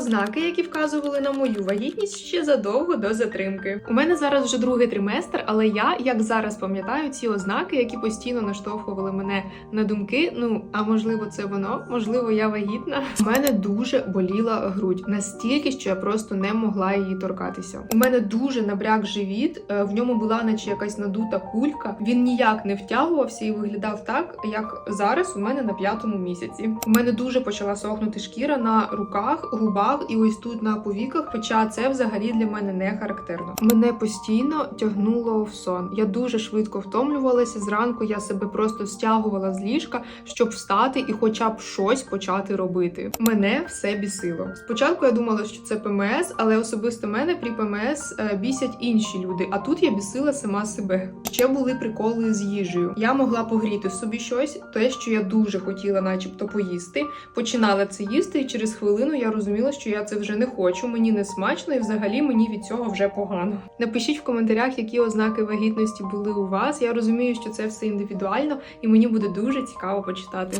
ознаки, які вказували на мою вагітність ще задовго до затримки. У мене зараз вже другий триместр, але я, як зараз пам'ятаю, ці ознаки, які постійно наштовхували мене на думки. Ну а можливо, це воно, можливо, я вагітна. У мене дуже боліла грудь настільки, що я просто не могла її торкатися. У мене дуже набряк живіт, е, в ньому була наче якась надута кулька. Він ніяк не втягувався і виглядав так, як зараз у мене на п'ятому місяці. У мене дуже почала сохнути шкіра на руках, губах і ось тут на повіках. Хоча це взагалі для мене не характерно. Мене постійно тягнуло в сон. Я дуже швидко втомлювалася. Зранку я себе просто стягувала з ліжка, щоб встати і хоча б щось почати робити. Мене все бісило. Спочатку я думала, що це ПМС, але особисто мене при ПМС е, бісять інші люди. А тут я бісила сама себе. Ще були приколи з їжею. Я могла погріти собі щось, те, що я дуже хотіла, начебто, поїсти. Починала це їсти, і через хвилину я розуміла, що я це вже не хочу. Мені не смачно, і взагалі мені від цього вже погано. Напишіть в коментарях, які ознаки вагітності були у вас. Я розумію, що це все індивідуально, і мені буде дуже цікаво почитати.